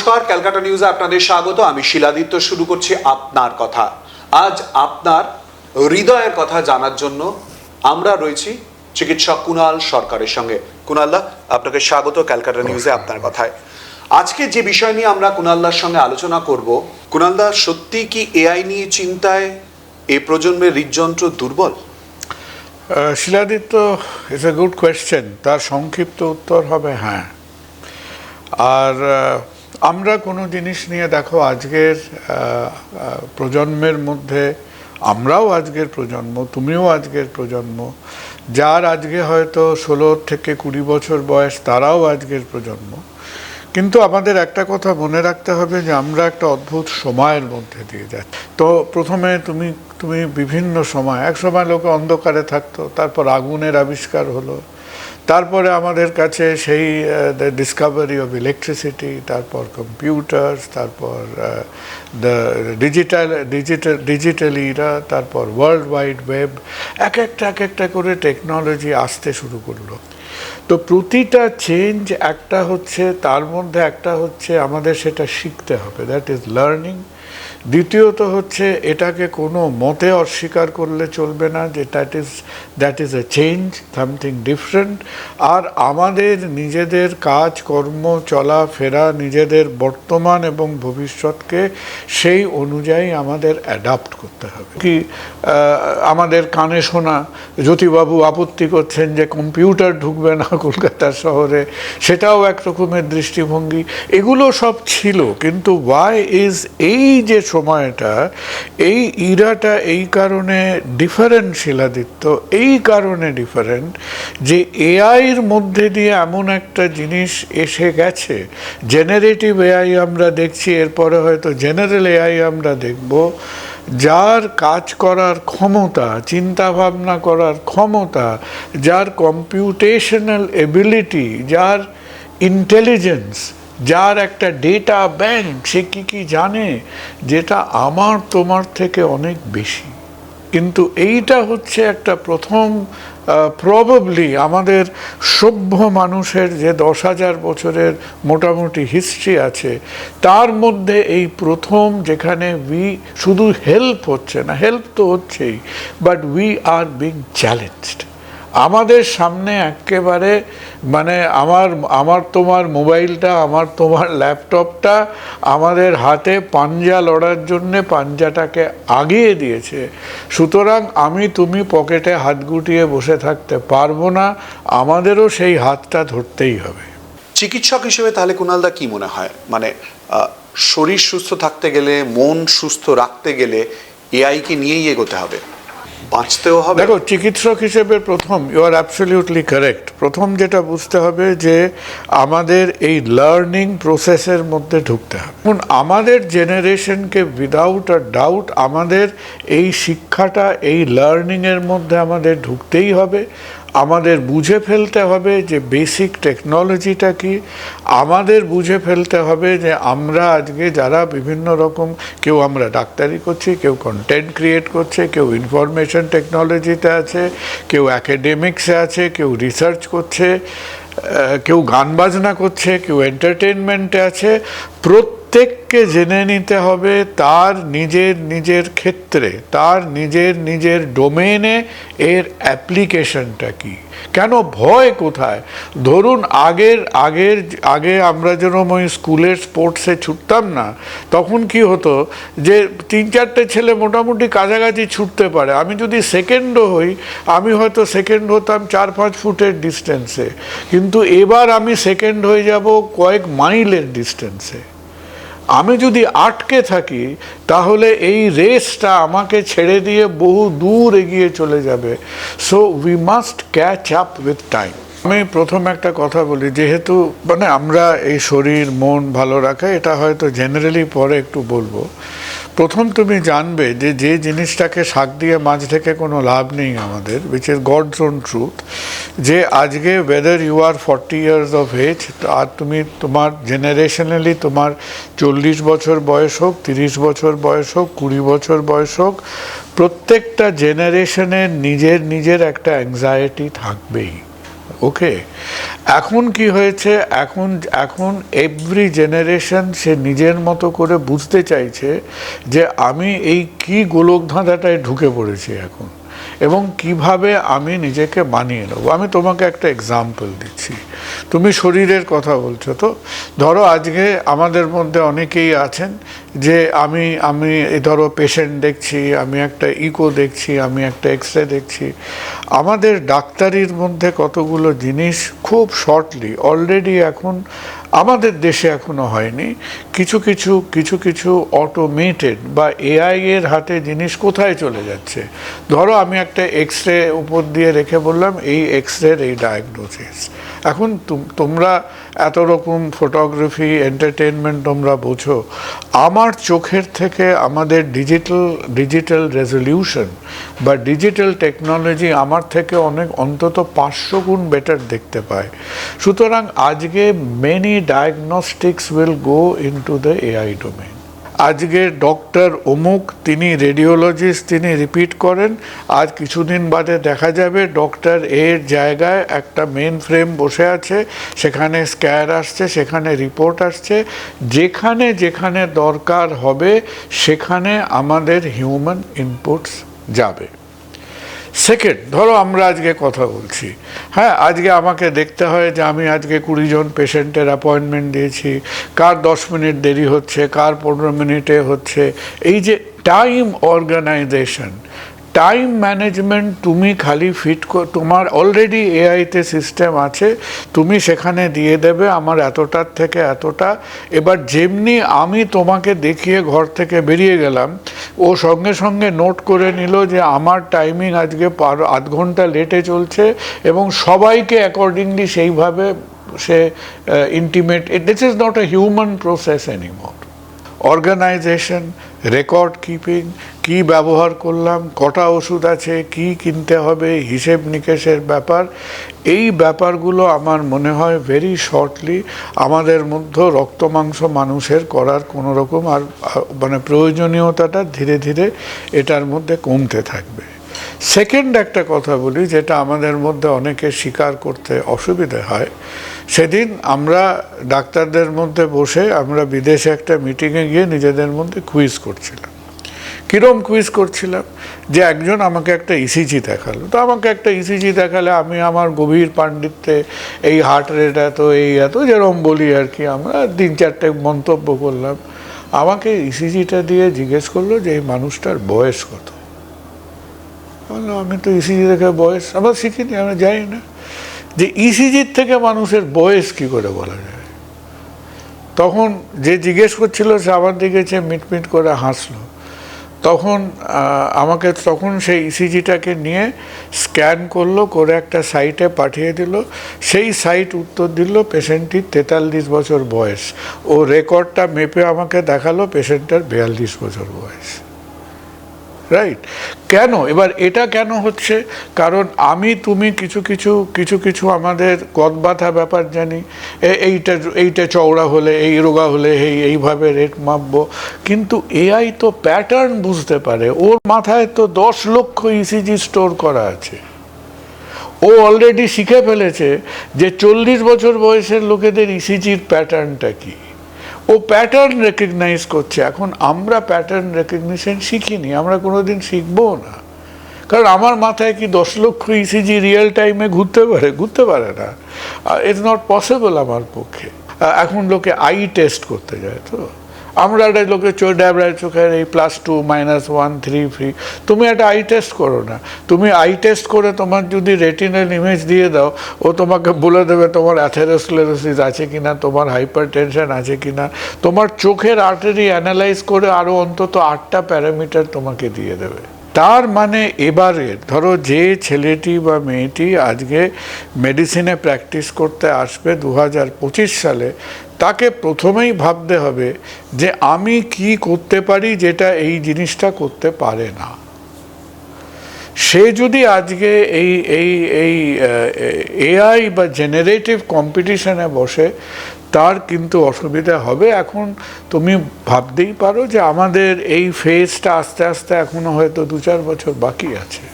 নমস্কার ক্যালকাটা নিউজে আপনাদের স্বাগত। আমি শিলাদিত্য শুরু করছি আপনার কথা। আজ আপনার হৃদয়ের কথা জানার জন্য আমরা রয়েছি চিকিৎসক কুণাল সরকারের সঙ্গে। কুণালদা আপনাকে স্বাগত ক্যালকাটা নিউজে আপনার কথায়। আজকে যে বিষয় নিয়ে আমরা কুণালদার সঙ্গে আলোচনা করব কুণালদা সত্যি কি এআই নিয়ে চিন্তায় এ প্রজন্মের হৃদযন্ত্র দুর্বল? Shiladitya it's a good question তার সংক্ষিপ্ত উত্তর হবে হ্যাঁ। আর আমরা কোনো জিনিস নিয়ে দেখো, আজকের প্রজন্মের মধ্যে আমরাও আজকের প্রজন্ম, তুমিও আজকের প্রজন্ম। যার আজকে হয়তো ষোলো থেকে কুড়ি বছর বয়স, তারাও আজকের প্রজন্ম। কিন্তু আমাদের একটা কথা মনে রাখতে হবে যে, আমরা একটা অদ্ভুত সময়ের মধ্যে দিয়ে যাচ্ছি। তো প্রথমে তুমি তুমি বিভিন্ন সময়, এক সময় লোকে অন্ধকারে থাকতো, তারপর আগুনের আবিষ্কার হলো তারপরে আমাদের কাছে সেই দ্য ডিসকভারি অফ ইলেকট্রিসিটি তারপর কম্পিউটার তারপর the digital digital digital era তারপর ওয়ার্ল্ড ওয়াইড ওয়েব এক একটা এক একটা করে টেকনোলজি আসতে শুরু করল। তো প্রতিটা চেঞ্জ একটা হচ্ছে, তার মধ্যে একটা হচ্ছে আমাদের সেটা শিখতে হবে দ্যাট ইজ লার্নিং দ্বিতীয়ত হচ্ছে এটাকে কোনো মতে অস্বীকার করলে চলবে না যে that is that is a change something different আর আমাদের নিজেদের কাজ, কর্ম চলাফেরা নিজেদের বর্তমান এবং ভবিষ্যৎকে সেই অনুযায়ী আমাদের অ্যাডাপ্ট করতে হবে। কি আমাদের কানে শোনা, জ্যোতিবাবু আপত্তি করছেন যে কম্পিউটার ঢুকবে না কলকাতার শহরে, সেটাও এক রকমের দৃষ্টিভঙ্গি। এগুলো সব ছিল, কিন্তু ওয়াই ইজ এই যে সময়টা, এই ইরাটা এই কারণে ডিফারেন্ট শিলাদিত্য, এই কারণে ডিফারেন্ট যে এআইয়ের মধ্যে দিয়ে এমন একটা জিনিস এসে গেছে। জেনারেটিভ এআই আমরা দেখছি, এরপরে হয়তো জেনারেল এআই আমরা দেখব, যার কাজ করার ক্ষমতা চিন্তা ভাবনা করার ক্ষমতা, যার কম্পিউটেশনাল এবিলিটি যার ইন্টেলিজেন্স যার একটা ডেটা ব্যাংক সে কি কি জানে? যেটা আমার, তোমার থেকে অনেক বেশি। কিন্তু এইটা হচ্ছে একটা প্রথম প্রবাবলি আমাদের সভ্য মানুষের যে দশ হাজার বছরের মোটামুটি হিস্ট্রি আছে, তার মধ্যে এই প্রথম যেখানে উই শুধু হেল্প হচ্ছে না হেল্প তো হচ্ছেই but we are being challenged আমাদের সামনে একেবারে মানে আমার আমার তোমার মোবাইলটা, আমার তোমার ল্যাপটপটা আমাদের হাতে পাঞ্জা লড়ার জন্যে পাঞ্জাটাকে আগিয়ে দিয়েছে। সুতরাং আমি তুমি পকেটে হাত গুটিয়ে বসে থাকতে পারব না, আমাদেরও সেই হাতটা ধরতেই হবে। চিকিৎসক হিসেবে তাহলে কুণালদা কি মনে হয়? মানে শরীর সুস্থ থাকতে গেলে, মন সুস্থ রাখতে গেলে এআইকে নিয়েই এগোতে হবে? বাঁচতেও হবে। দেখো, চিকিৎসক হিসেবে প্রথম ইউ আর অ্যাবসলিউটলি কারেক্ট প্রথম যেটা বুঝতে হবে যে আমাদের এই লার্নিং প্রসেসের মধ্যে ঢুকতে হবে। এখন আমাদের জেনারেশনকে উইদাউট আ ডাউট আমাদের এই শিক্ষাটা, এই লার্নিংয়ের মধ্যে আমাদের ঢুকতেই হবে। আমাদের বুঝে ফেলতে হবে যে বেসিক টেকনোলজিটা কি। আমাদের বুঝে ফেলতে হবে যে আমরা আজকে যারা বিভিন্ন রকম, কেউ আমরা ডাক্তারি করছি, কেউ কন্টেন্ট ক্রিয়েট করছে, কেউ ইনফরমেশন টেকনোলজিতে আছে, কেউ অ্যাকাডেমিক্সে আছে, কেউ রিসার্চ করছে কেউ গান বাজনা করছে, কেউ এন্টারটেনমেন্টে আছে। প্রত্যেককে জেনে নিতে হবে তার নিজের নিজের ক্ষেত্রে, তার নিজের নিজের ডোমেনে এর অ্যাপ্লিকেশনটা কি? কেন ভয় কোথায়? ধরুন আগের আগের, আগে আমরা যেরকম ওই স্কুলের স্পোর্টসে ছুটতাম না, তখন কি হতো যে তিন চারটে ছেলে মোটামুটি কাছাকাছি ছুটতে পারে। আমি যদি সেকেন্ডও হই, আমি হয়তো সেকেন্ড হতাম চার, পাঁচ ফুটের ডিস্টেন্সে কিন্তু এবার আমি সেকেন্ড হয়ে যাব কয়েক মাইলের ডিস্টেন্সে আমি যদি আটকে থাকি, তাহলে এই রেসটা আমাকে ছেড়ে দিয়ে বহু দূর এগিয়ে চলে যাবে। So we must catch up with time আমি প্রথম একটা কথা বলি, যেহেতু মানে আমরা এই শরীর, মন ভালো রাখা, এটা হয়তো জেনারেলি পরে একটু বলব। প্রথম তুমি জানবে যে যে জিনিসটাকে শাক দিয়ে মাছ থেকে কোনো লাভ নেই আমাদের which is God's own truth যে আজকে whether you are forty years of age আর তুমি তোমার জেনারেশনালি তোমার চল্লিশ বছর বয়স হোক, তিরিশ বছর বয়স হোক, কুড়ি বছর বয়স হোক, প্রত্যেকটা জেনারেশনের নিজের নিজের একটা অ্যাংজাইটি থাকবেই। ওকে এখন কি হয়েছে? এখন এখন এভরি জেনারেশন সে নিজের মতো করে বুঝতে চাইছে যে আমি এই কি গোলকধাঁধাটায় ঢুকে পড়েছি এখন। এবং কীভাবে আমি নিজেকে মানিয়ে নেব। আমি তোমাকে একটা এক্সাম্পল দিচ্ছি। তুমি শরীরের কথা বলছো তো? ধরো আজকে আমাদের মধ্যে অনেকেই আছেন যে আমি আমি ধরো পেশেন্ট দেখছি, আমি একটা ইকো দেখছি, আমি একটা এক্স রে দেখছি। আমাদের ডাক্তারির মধ্যে কতগুলো জিনিস খুব শর্টলি অলরেডি এখন আমাদের দেশে এখনও হয়নি। কিছু কিছু কিছু কিছু অটোমেটেড বা এআই এর হাতে জিনিস কোথায় চলে যাচ্ছে? ধরো আমি একটা এক্স রে উপর দিয়ে রেখে বললাম, এই এক্স রের এই ডায়াগনোসিস এখন তুম- তোমরা এত রকম ফটোগ্রাফি এন্টারটেনমেন্ট তোমরা বোঝো, আমার চোখের থেকে আমাদের ডিজিটাল ডিজিটাল রেজলিউশন বা ডিজিটাল টেকনোলজি আমার থেকে অনেক অন্তত পাঁচশো গুণ বেটার দেখতে পায়। সুতরাং আজকে many diagnostics will go in to the AI domain আজকে ডক্টর অমুক, তিনি রেডিওলজিস্ট, তিনি রিপিট করেন। আর কিছুদিন বাদে দেখা যাবে ডক্টর এর জায়গায় একটা মেন ফ্রেম বসে আছে, সেখানে স্ক্যার আসছে, সেখানে রিপোর্ট আসছে। যেখানে যেখানে দরকার হবে, সেখানে আমাদের হিউম্যান ইনপুটস যাবে। সেকেন্ড ধরো আমরা আজকে কথা বলছি। হ্যাঁ আজকে আমাকে দেখতে হয় যে আমি আজকে কুড়ি জন পেশেন্টের অ্যাপয়েন্টমেন্ট দিয়েছি। কার দশ মিনিট দেরি হচ্ছে, কার পনেরো মিনিটে হচ্ছে। এই যে টাইম অর্গানাইজেশন টাইম ম্যানেজমেন্ট তুমি খালি ফিট তোমার অলরেডি এআইতে সিস্টেম আছে, তুমি সেখানে দিয়ে দেবে আমার এতটার থেকে এতটা। এবার যেমনি আমি তোমাকে দেখিয়ে ঘর থেকে বেরিয়ে গেলাম, ও সঙ্গে সঙ্গে নোট করে নিল যে আমার টাইমিং আজকে পার, আধ ঘণ্টা লেটে চলছে এবং সবাইকে অ্যাকর্ডিংলি সেইভাবে সে intimate this is not a human process anymore organisation record keeping কি ব্যবহার করলাম, কটা ওষুধ আছে, কি কিনতে হবে, হিসেব নিকেশের ব্যাপার, এই ব্যাপারগুলো আমার মনে হয় ভেরি শর্টলি আমাদের মধ্যে রক্ত মাংস মানুষের করার কোনো রকম আর মানে প্রয়োজনীয়তাটা ধীরে ধীরে এটার মধ্যে কমতে থাকবে। সেকেন্ড একটা কথা বলি, যেটা আমাদের মধ্যে অনেকে স্বীকার করতে অসুবিধে হয়, সেদিন আমরা ডাক্তারদের মধ্যে বসে আমরা বিদেশে একটা মিটিংয়ে গিয়ে নিজেদের মধ্যে কুইজ করছিলাম। কীরম কুইজ করছিলাম? যে একজন আমাকে একটা ইসিজি দেখাল। তো আমাকে একটা ইসিজি দেখালে আমি আমার গভীর পাণ্ডিত্যে এই হার্ট রেট এত, এই এত যেরকম বলি আর কি, আমরা তিন চারটে মন্তব্য করলাম। আমাকে ইসিজিটা দিয়ে জিজ্ঞেস করল যে এই মানুষটার বয়স কত? বললাম আমি তো ইসিজি দেখে বয়স আমরা শিখিনি আমি জানি না। যে ইসিজির থেকে মানুষের বয়স কি করে বলা যায়? তখন যে জিজ্ঞেস করছিল, সে আমার দিকে সে মিটমিট করে হাসলো। তখন আমাকে তখন সেই ইসিজিটাকে নিয়ে স্ক্যান করল, করে একটা সাইটে পাঠিয়ে দিল। সেই সাইট উত্তর দিল, পেশেন্টটির তেতাল্লিশ বছর বয়স। ও রেকর্ডটা মেপে আমাকে দেখাল, পেশেন্টের বিয়াল্লিশ বছর বয়স। রাইট কেন? এবার এটা কেন হচ্ছে? কারণ আমি, তুমি কিছু কিছু কিছু কিছু আমাদের কদ ব্যাপার জানি। এইটা এইটা চওড়া হলে, এই রোগা হলে, এই, এইভাবে রেট মাপবো। কিন্তু এআই তো প্যাটার্ন বুঝতে পারে। ওর মাথায় তো দশ লক্ষ ইসিজি স্টোর করা আছে। ও অলরেডি শিখে ফেলেছে যে চল্লিশ বছর বয়সের লোকেদের ইসিজির প্যাটার্নটা কি? ও প্যাটার্ন রেকগনাইজ করছে। এখন আমরা প্যাটার্ন রেকগনিশন শিখিনি, আমরা কোনোদিন শিখব না। কারণ আমার মাথায় কি দশ লক্ষ ইসিজি রিয়েল টাইমে ঘুরতে পারে? ঘুরতে পারে না। ইটস নট পসিবল আমার পক্ষে। এখন লোকে আই টেস্ট করতে যায় তো। আমরা একটা লোকের চোখ ড্যাবড়ায় চোখের এই plus two minus one three free তুমি একটা আই টেস্ট করো না। তুমি আই টেস্ট করে তোমার যদি রেটিনাল ইমেজ দিয়ে দাও, ও তোমাকে বলে দেবে তোমার অ্যাথেরোস্ক্লেরোসিস আছে কিনা, তোমার হাইপার টেনশন আছে কিনা। তোমার চোখের আর্টারি অ্যানালাইজ করে আরও অন্তত আটটা প্যারামিটার তোমাকে দিয়ে দেবে। তার মানে এবারে ধরো যে ছেলেটি বা মেয়েটি আজকে মেডিসিনে প্র্যাকটিস করতে আসবে দু সালে তাকে প্রথমেই ভাবতে হবে যে আমি কি করতে পারি যেটা এই জিনিসটা করতে পারে না। সে যদি আজকে এই এই এই এআই বা জেনারেটিভ কম্পিটিশনে বসে তার কিন্তু অসুবিধা হবে। এখন তুমি ভাবতেই পারো যে আমাদের এই ফেজটা আস্তে আস্তে এখনও হয়তো দু চার বছর বাকি আছে।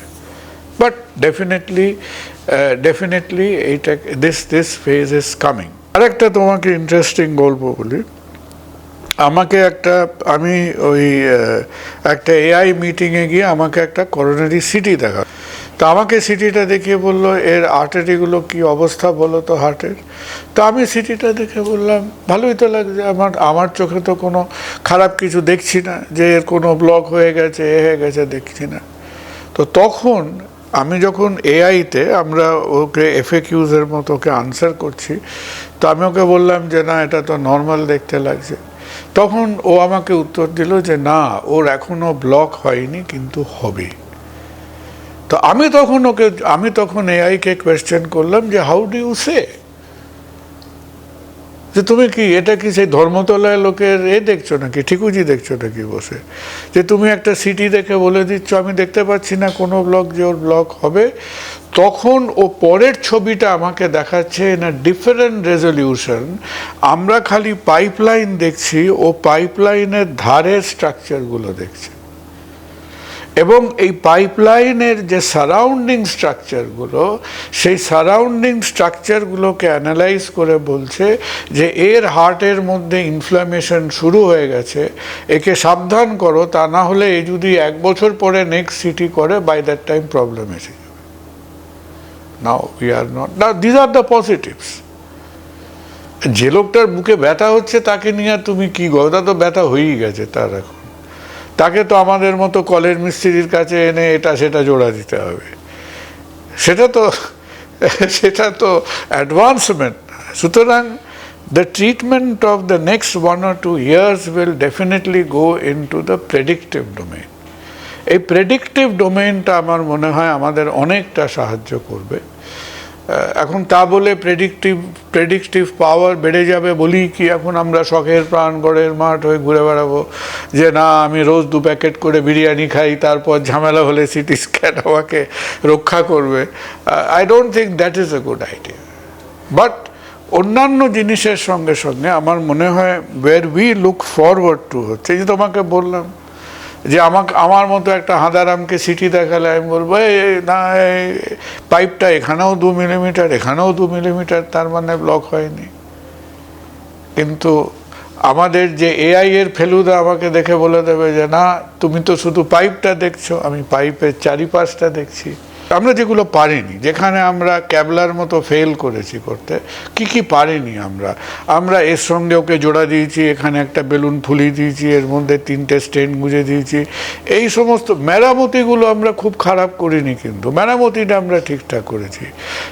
বাট ডেফিনেটলি ডেফিনেটলি এইটা this this phase is coming আরেকটা তোমাকে ইন্টারেস্টিং গল্প বলি। আমাকে একটা, আমি ওই একটা এআই মিটিংয়ে গিয়ে আমাকে একটা করোনারি সিটি দেখা। তো আমাকে সিটিটা দেখিয়ে বলল, এর আর্টারিগুলো কি অবস্থা বলো তো হার্টের তো আমি সিটিটা দেখে বললাম, ভালোই তো লাগছে, আমার আমার চোখে তো কোনো খারাপ কিছু দেখছি না, যে এর কোনো ব্লক হয়ে গেছে, এ হয়ে গেছে, দেখছি না। তো তখন আমি যখন এআইতে আমরা ওকে এফএকিউজের মতো ওকে আনসার করছি, তো আমি ওকে বললাম যে, না, এটা তো নর্মাল দেখতে লাগছে। তখন ও আমাকে উত্তর দিল যে, না, ওর এখনও ব্লক হয়নি, কিন্তু হবে। তো আমি তখন ওকে, আমি তখন এআইকে কোয়েশ্চেন করলাম যে হাউ ডু ইউ সে যে তুমি কি, এটা কি সেই ধর্মতলায় লোকের এ দেখছ নাকি? ঠিকুজি দেখছ নাকি বসে? যে তুমি একটা সিটি দেখে বলে দিচ্ছ, আমি দেখতে পাচ্ছি না কোনো ব্লক যে ওর ব্লক হবে, তখন ও পরের ছবিটা আমাকে দেখাচ্ছে না ডিফারেন্ট রেজলিউশন আমরা খালি পাইপলাইন দেখছি, ও পাইপলাইনের ধারের স্ট্রাকচারগুলো দেখছি। এবং এই পাইপলাইনের যে সারাউন্ডিং স্ট্রাকচারগুলো, সেই সারাউন্ডিং স্ট্রাকচারগুলোকে অ্যানালাইজ করে বলছে যে এর হার্টের মধ্যে ইনফ্লামেশন শুরু হয়ে গেছে। একে সাবধান করো, তা না হলে এ যদি এক বছর পরে নেক্সট সিটি করে, বাই দ্যাট টাইম প্রবলেম এসে যাবে। নাও উই আর নট না দিজ আর দ্য পজিটিভস যে লোকটার বুকে ব্যথা হচ্ছে, তাকে নিয়ে তুমি কি গো তা তো ব্যথা হয়েই গেছে, তার এখন। তাকে তো আমাদের মতো কলের মিস্ত্রির কাছে এনে এটা সেটা জোড়া দিতে হবে। সেটা তো সেটা তো অ্যাডভান্সমেন্ট সুতরাং the treatment of the next one or two years will definitely go in to the predictive domain এই প্রেডিক্টিভ ডোমেইনটা আমার মনে হয় আমাদের অনেকটা সাহায্য করবে। এখন তা বলে প্রেডিক্টিভ প্রেডিক্টিভ পাওয়ার বেড়ে যাবে বলি কি এখন আমরা শখের প্রাণ গড়ের মাঠ হয়ে ঘুরে বেড়াবো? যে না, আমি রোজ দু প্যাকেট করে বিরিয়ানি খাই, তারপর ঝামেলা হলে সিটি স্ক্যান আমাকে রক্ষা করবে। I don't think that is a good idea but অন্যান্য জিনিসের সঙ্গে সঙ্গে আমার মনে হয় where we look forward to হচ্ছে যে তোমাকে বললাম যে আমাকে আমার মতো একটা হাঁদারামকে সিটি দেখালে আমি বলব "এই, না এই পাইপটা এখানেও দু মিলিমিটার এখানেও দু মিলিমিটার তার মানে ব্লক হয়নি। কিন্তু আমাদের যে এআই এর ফেলুদা আমাকে দেখে বলে দেবে যে না তুমি তো শুধু পাইপটা দেখছ আমি পাইপের চারিপাশটা দেখছি। আমরা যেগুলো পারিনি, যেখানে আমরা ক্যাবলার মতো ফেল করেছি করতে, কি কি পারিনি আমরা? আমরা এর সঙ্গে ওকে জোড়া দিয়েছি, এখানে একটা বেলুন ফুলিয়ে দিয়েছি, এর মধ্যে তিনটে স্টেন গুঁজে দিয়েছি। এই সমস্ত মেরামতিগুলো আমরা খুব খারাপ করিনি কিন্তু, মেরামতিটা আমরা ঠিকঠাক করেছি।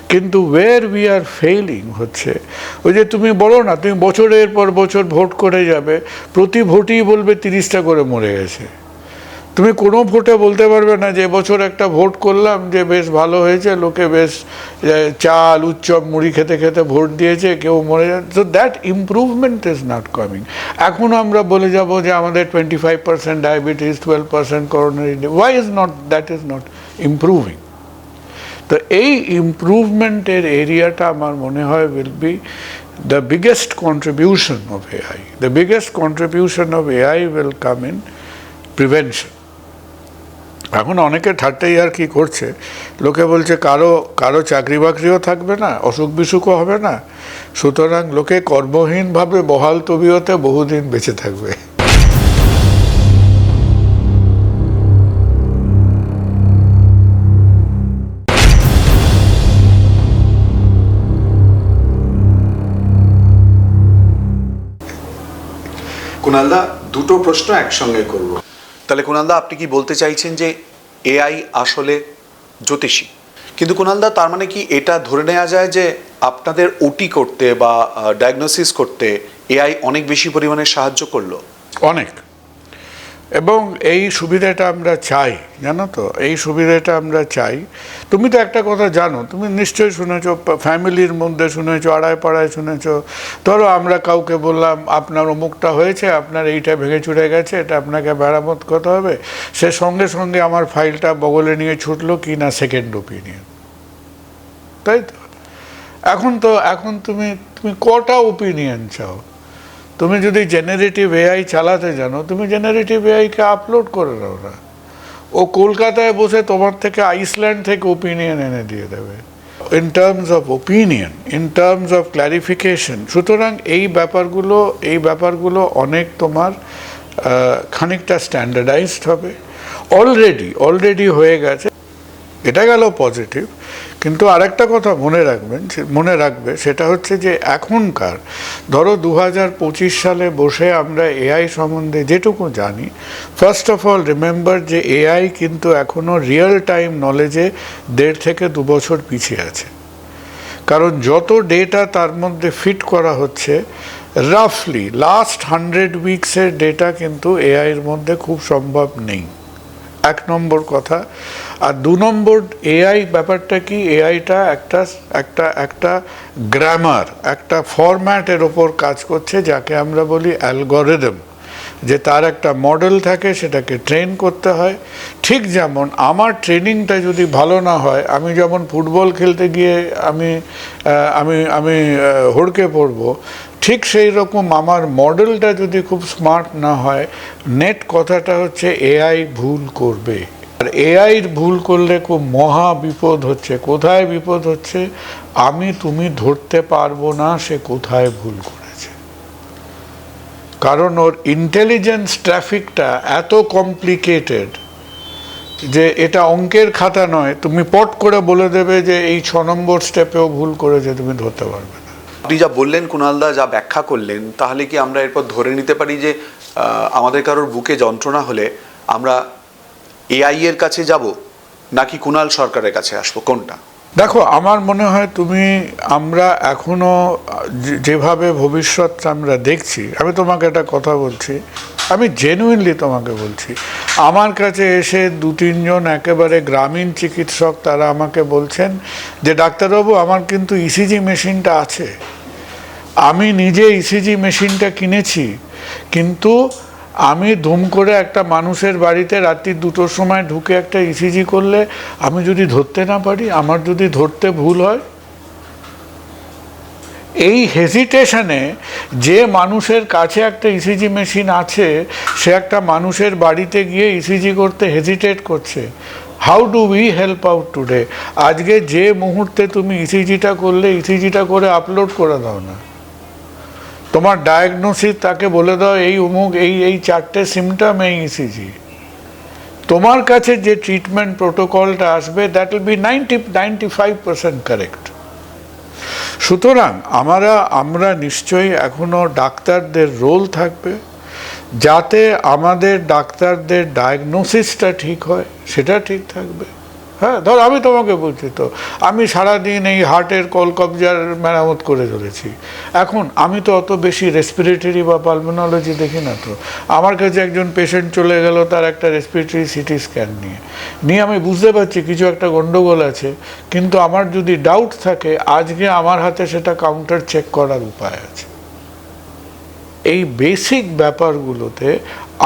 কিন্তু ওয়ের উই আর ফেইলিং হচ্ছে, ওই যে তুমি বলো না, তুমি বছরের পর বছর ভোট করে যাবে, প্রতি ভোটই বলবে তিরিশটা করে মরে গেছে। তুমি কোনো ভোটে বলতে পারবে না যে বছর একটা ভোট করলাম যে বেশ ভালো হয়েছে, লোকে বেশ চাল উচ্চপ মুড়ি খেতে খেতে ভোট দিয়েছে, কেউ মরে যাচ্ছে। তো that improvement is not coming এখন আমরা বলে যাব যে আমাদের twenty five percent diabetes twelve percent coronary why is not that is not improving তো এই ইম্প্রুভমেন্টের এরিয়াটা আমার মনে হয় will be the biggest contribution of AI the biggest contribution of AI will come in prevention এখন অনেকে ঠাট্টাই আর কি করছে। লোকে বলছে, কারও কারও চাকরি বাকরিও থাকবে না, অসুখ বিসুখও হবে না। সুতরাং লোকে কর্মহীনভাবে বহাল তবিয়তে বহুদিন বেঁচে থাকবে। কুণালদা দুটো প্রশ্ন একসঙ্গে করব। তাহলে কুণালদা আপনি কি বলতে চাইছেন যে এআই আসলে জ্যোতিষী? কিন্তু কুণালদা তার মানে কি এটা ধরে নেওয়া যায় যে আপনাদের ওটি করতে বা ডায়াগনোসিস করতে এআই অনেক বেশি পরিমাণে সাহায্য করল? অনেক। এবং এই সুবিধাটা আমরা চাই, জানো তো? এই সুবিধাটা আমরা চাই। তুমি তো একটা কথা জানো, তুমি নিশ্চয়ই শুনেছো, ফ্যামিলির মধ্যে শুনেছো আড়ায় পাড়ায় শুনেছো। ধরো আমরা কাউকে বললাম, আপনার অমুকটা হয়েছে, আপনার এইটা ভেঙে চুরে গেছে, এটা আপনাকে মেরামত করতে হবে। সে সঙ্গে সঙ্গে আমার ফাইলটা বগলে নিয়ে ছুটলো কি না সেকেন্ড ওপিনিয়ন তাই তো? এখন তো, এখন তুমি তুমি কটা ওপিনিয়ন চাও? তুমি যদি জেনারেটিভ এআই চালাতে জানো, তুমি জেনারেটিভ এআইকে আপলোড করে দাও না। ও কলকাতায় বসে তোমার থেকে আইসল্যান্ড থেকে ওপিনিয়ন এনে দিয়ে দেবে। In terms of opinion in terms of clarification সুতরাং এই ব্যাপারগুলো এই ব্যাপারগুলো অনেক তোমার খানিকটা স্ট্যান্ডার্ডাইজড হবে। অলরেডি অলরেডি হয়ে গেছে। এটা গেল পজিটিভ কিন্তু আরেকটা কথা মনে রাখবেন মনে রাখবে, সেটা হচ্ছে যে এখনকার, ধরো দু হাজার পঁচিশ সালে বসে আমরা এআই সম্বন্ধে যেটুকু জানি ফার্স্ট অফ অল রিমেম্বার যে এআই কিন্তু এখনও রিয়েল টাইম নলেজে দেড় থেকে দু বছর পিছিয়ে আছে। কারণ যত ডেটা তার মধ্যে ফিট করা হচ্ছে রাফলি লাস্ট হান্ড্রেড উইকসের ডেটা কিন্তু এআইয়ের মধ্যে খুব সম্ভব নেই। এক নম্বর কথা। আর দু নম্বর এআই ব্যাপারটা কি? এআইটা একটা একটা একটা গ্রামার একটা ফরম্যাটের ওপর কাজ করছে, যাকে আমরা বলি অ্যালগোরিদম যে তার একটা মডেল থাকে, সেটাকে ট্রেন করতে হয়। ঠিক যেমন আমার ট্রেনিংটা যদি ভালো না হয়, আমি যেমন ফুটবল খেলতে গিয়ে আমি আমি আমি হড়কে পড়ব ঠিক সেই রকম আমার মডেলটা যদি খুব স্মার্ট না হয় নেট কথাটা হচ্ছে এআই ভুল করবে। আর এআই ভুল করলে খুব মহা বিপদ হচ্ছে। কোথায় বিপদ হচ্ছে? আমি তুমি ধরতে পারব না, সে কোথায় ভুল করেছে। কারণ ওর ইন্টেলিজেন্স ট্রাফিকটা এত কমপ্লিকেটেড যে এটা অঙ্কের খাতা নয়। তুমি পট করে বলে দেবে যে এই ছ নম্বর স্টেপেও ভুল করেছে, তুমি ধরতে পারবে আপনি যা বললেন কুণালদা যা ব্যাখ্যা করলেন, তাহলে কি আমরা এরপর ধরে নিতে পারি যে আমাদের কারোর বুকে যন্ত্রণা হলে আমরা এআই এর কাছে যাব, নাকি কুণাল সরকারের কাছে আসব? কোনটা? দেখো, আমার মনে হয় তুমি, আমরা এখনও যেভাবে ভবিষ্যৎটা আমরা দেখছি, আমি তোমাকে একটা কথা বলছি আমি জেনুইনলি তোমাকে বলছি, আমার কাছে এসে দু তিনজন একেবারে গ্রামীণ চিকিৎসক তারা আমাকে বলছেন যে, ডাক্তারবাবু, আমার কিন্তু ইসিজি মেশিনটা আছে। আমি নিজে ইসিজি মেশিনটা কিনেছি, কিন্তু আমি ধুম করে একটা মানুষের বাড়িতে রাত্রি দুটোর সময় ঢুকে একটা ইসিজি করলে আমি যদি ধরতে না পারি, আমার যদি ধরতে ভুল হয় এই হেজিটেশনে যে মানুষের কাছে একটা ইসিজি মেশিন আছে, সে একটা মানুষের বাড়িতে গিয়ে ইসিজি করতে হেজিটেট করছে। How do we help out today আজকে যে মুহূর্তে তুমি ইসিজিটা করলে ইসিজিটা করে আপলোড করে দাও না। তোমার ডায়াগনোসিস তাকে বলে দাও, এই অমুক, এই এই চারটে সিমটম এই ইসিজি তোমার কাছে যে ট্রিটমেন্ট প্রোটোকলটা আসবে that will be ninety ninety five percent correct সুতরাং আমরা আমরা নিশ্চয়ই এখনও ডাক্তারদের রোল থাকবে, যাতে আমাদের ডাক্তারদের ডায়াগনোসিসটা ঠিক হয়, সেটা ঠিক থাকবে। হ্যাঁ ধর আমি তোমাকে বলছি তো, আমি সারাদিন এই হার্টের কলকবজার মেরামত করে চলেছি। এখন আমি তো অত বেশি রেসপিরেটরি বা পালমোনোলজি দেখি না তো। আমার কাছে একজন পেশেন্ট চলে গেল, তার একটা রেসপিরেটরি সিটি স্ক্যান নিয়ে। নিয়ে আমি বুঝতে পারছি কিছু একটা গন্ডগোল আছে, কিন্তু আমার যদি ডাউট থাকে, আজকে আমার হাতে সেটা কাউন্টার চেক করার উপায় আছে। এই বেসিক ব্যাপারগুলোতে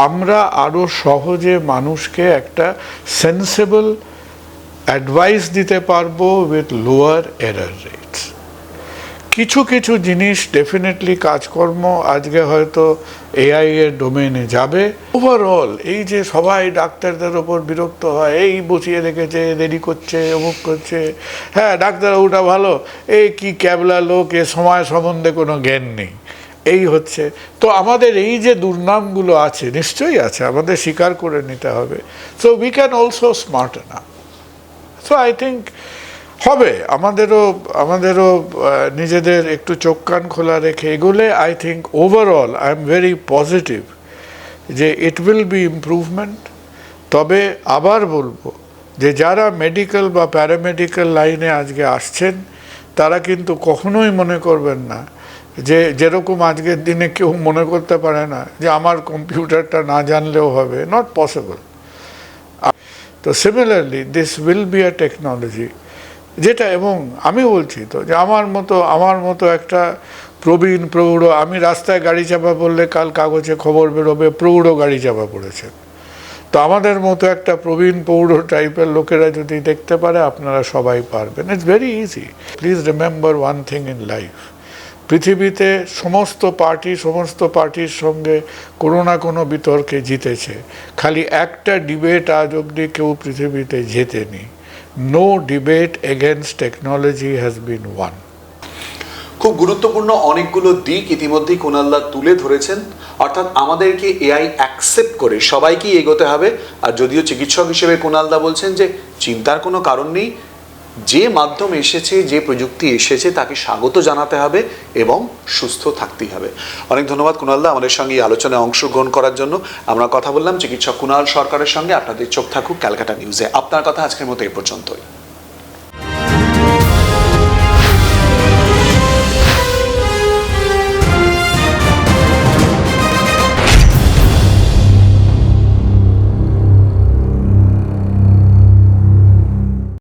আমরা আরও সহজে মানুষকে একটা সেন্সেবল অ্যাডভাইস দিতে পারব উইথ লোয়ার এরার রেটস কিছু কিছু জিনিস ডেফিনেটলি কাজকর্ম, আজকে হয়তো এআই এর ডোমেনে যাবে। ওভারঅল এই যে সবাই ডাক্তারদের ওপর বিরক্ত হয়, এই বসিয়ে রেখেছে, দেরি করছে, অমুক করছে। হ্যাঁ ডাক্তার ওটা ভালো এই কি ক্যাবলা লোক, এ সময় সম্বন্ধে কোনো জ্ঞান নেই। এই হচ্ছে। তো আমাদের এই যে দুর্নামগুলো আছে, নিশ্চয়ই আছে, আমাদের স্বীকার করে নিতে হবে। So we can also smart না সো আই থিঙ্ক হবে। আমাদেরও আমাদেরও নিজেদের একটু চোখ কান খোলা রেখে এগোলে I think overall I am very positive যে ইট উইল বি ইম্প্রুভমেন্ট তবে আবার বলব যে, যারা মেডিকেল বা প্যারামেডিক্যাল লাইনে আজকে আসছেন, তারা কিন্তু কখনোই মনে করবেন না যে, যেরকম আজকের দিনে কেউ মনে করতে পারে না যে, আমার কম্পিউটারটা না জানলেও হবে। নট পসিবল তো similarly this will be a technology যেটা এবং আমি বলছি তো যে আমার মতো আমার মতো একটা প্রবীণ প্রৌঢ়, আমি রাস্তায় গাড়ি চাপা পড়লে কাল কাগজে খবর বেরোবে, প্রৌঢ় গাড়ি চাপা পড়েছেন তো আমাদের মতো একটা প্রবীণ প্রৌঢ় টাইপের লোকেরা যদি দেখতে পারে, আপনারা সবাই পারবেন। It's very easy please remember one thing in life পৃথিবীতে সমস্ত পার্টি, সমস্ত পার্টির সঙ্গে কোনো না কোনো বিতর্কে জিতেছে। খালি একটা ডিবেট আজ অবধি কেউ পৃথিবীতে জেতেনি। No debate against technology has been won খুব গুরুত্বপূর্ণ অনেকগুলো দিক ইতিমধ্যেই কুণালদা তুলে ধরেছেন। অর্থাৎ আমাদেরকে এআই অ্যাকসেপ্ট করে সবাইকেই এগোতে হবে। আর যদিও চিকিৎসক হিসেবে কুণালদা বলছেন যে, চিন্তার কোনো কারণ নেই। যে মাধ্যম এসেছে, যে প্রযুক্তি এসেছে, তাকে স্বাগত জানাতে হবে এবং সুস্থ থাকতেই হবে। অনেক ধন্যবাদ কুণালদা আমাদের সঙ্গে এই আলোচনায় অংশগ্রহণ করার জন্য। আমরা কথা বললাম চিকিৎসক কুণাল সরকারের সঙ্গে। আপনাদের চোখ থাকুক ক্যালকাটা নিউজে। আপনার কথা আজকের মতো এই পর্যন্তই।